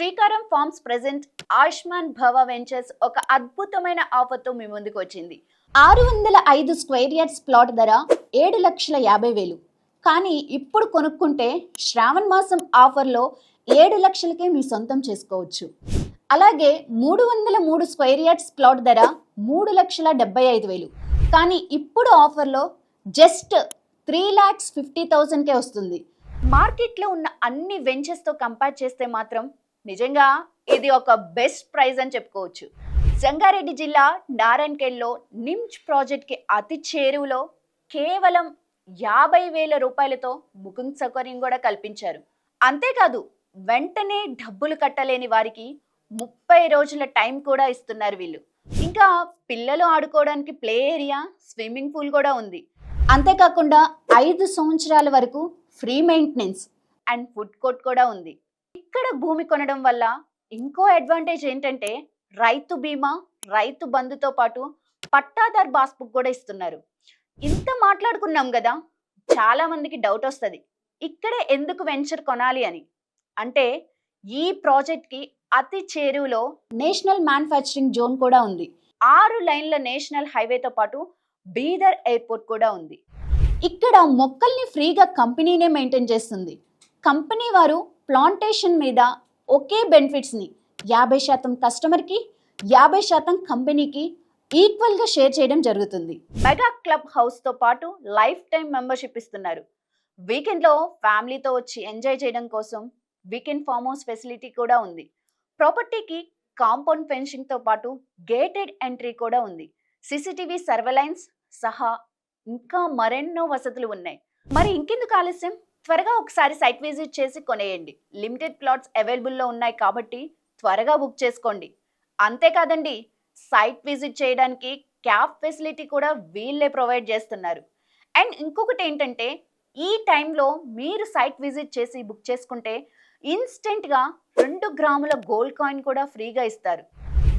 శ్రీకారం forms present Ayushman భవ ventures ఒక అద్భుతమైన ఆఫర్తో మీ ముందుకు వచ్చింది. ఆరు వందల ఐదు స్క్వేర్ యార్డ్స్ ప్లాట్ ధర ఏడు లక్షల యాభై వేలు. కానీ ఇప్పుడు కొనుక్కుంటే శ్రావణ్ మాసం ఆఫర్లో ఏడు లక్షలకే మీ సొంతం చేసుకోవచ్చు. అలాగే మూడు వందల మూడు స్క్వేర్ యార్డ్స్ ప్లాట్ ధర మూడు లక్షల డెబ్బై ఐదు వేలు. కానీ ఇప్పుడు ఆఫర్లో జస్ట్ త్రీ ల్యాక్స్ ఫిఫ్టీ థౌజండ్కే వస్తుంది. మార్కెట్లో ఉన్న అన్ని వెంచర్స్తో కంపేర్ చేస్తే మాత్రం నిజంగా ఇది ఒక బెస్ట్ ప్రైజ్ అని చెప్పుకోవచ్చు. సంగారెడ్డి జిల్లా నారాయణఖేడ్లో నిమ్చ్ ప్రాజెక్ట్కి అతి చేరువలో కేవలం యాభై వేల రూపాయలతో బుకింగ్ సౌకర్యం కూడా కల్పించారు. అంతేకాదు వెంటనే డబ్బులు కట్టలేని వారికి ముప్పై రోజుల టైం కూడా ఇస్తున్నారు వీళ్ళు. ఇంకా పిల్లలు ఆడుకోవడానికి ప్లే ఏరియా స్విమ్మింగ్ పూల్ కూడా ఉంది. అంతేకాకుండా ఐదు సంవత్సరాల వరకు free maintenance and food court కూడా ఉంది. ఇక్కడ భూమి కొనడం వల్ల ఇంకో అడ్వాంటేజ్ ఏంటంటే రైతు బీమా రైతు బంధుతో పాటు పట్టాదార్ పాస్బుక్ కూడా ఇస్తున్నారు. ఇంత మాట్లాడుకున్నాం కదా చాలా మందికి డౌట్ వస్తుంది. ఇక్కడే ఎందుకు వెంచర్ కొనాలి అని? అంటే ఈ ప్రాజెక్ట్కి అతి చేరువలో నేషనల్ మ్యానుఫ్యాక్చరింగ్ జోన్ కూడా ఉంది. ఆరు లైన్ల నేషనల్ హైవేతో పాటు బీదర్ ఎయిర్పోర్ట్ కూడా ఉంది. ఇక్కడ మొక్కల్ని ఫ్రీగా కంపెనీనే మెయింటైన్ చేస్తుంది. కంపెనీ వారు ప్లాంటేషన్ మీద ఒకే బెనిఫిట్స్ని యాభై శాతం కస్టమర్కి యాభై శాతం కంపెనీకి ఈక్వల్గా షేర్ చేయడం జరుగుతుంది. మెగా క్లబ్ హౌస్తో పాటు లైఫ్ టైం మెంబర్షిప్ ఇస్తున్నారు. వీకెండ్లో ఫ్యామిలీతో వచ్చి ఎంజాయ్ చేయడం కోసం వీకెండ్ ఫామ్ హౌస్ ఫెసిలిటీ కూడా ఉంది. ప్రాపర్టీకి కాంపౌండ్ ఫెన్సింగ్తో పాటు గేటెడ్ ఎంట్రీ కూడా ఉంది. సీసీటీవీ సర్వలైన్స్ సహా ఇంకా మరెన్నో వసతులు ఉన్నాయి. మరి ఇంకెందుకు ఆలస్యం? త్వరగా ఒకసారి సైట్ విజిట్ చేసి కొనేయండి. లిమిటెడ్ ప్లాట్స్ అవైలబుల్లో ఉన్నాయి కాబట్టి త్వరగా బుక్ చేసుకోండి. అంతేకాదండి సైట్ విజిట్ చేయడానికి క్యాబ్ ఫెసిలిటీ కూడా వీళ్ళే ప్రొవైడ్ చేస్తున్నారు. అండ్ ఇంకొకటి ఏంటంటే ఈ టైంలో మీరు సైట్ విజిట్ చేసి బుక్ చేసుకుంటే ఇన్స్టెంట్గా రెండు గ్రాముల గోల్డ్ కాయిన్ కూడా ఫ్రీగా ఇస్తారు.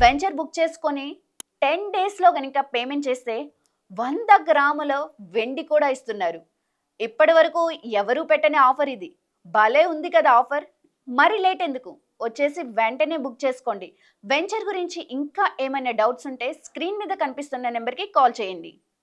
వెంచర్ బుక్ చేసుకొని టెన్ డేస్లో కనుక పేమెంట్ చేస్తే వంద గ్రాముల వెండి కూడా ఇస్తున్నారు. ఇప్పటి వరకు ఎవరూ పెట్టని ఆఫర్ ఇది. భలే ఉంది కదా ఆఫర్. మరి లేట్ ఎందుకు? వచ్చేసి వెంటనే బుక్ చేసుకోండి. వెంచర్ గురించి ఇంకా ఏమైనా డౌట్స్ ఉంటే స్క్రీన్ మీద కనిపిస్తున్న నెంబర్కి కాల్ చేయండి.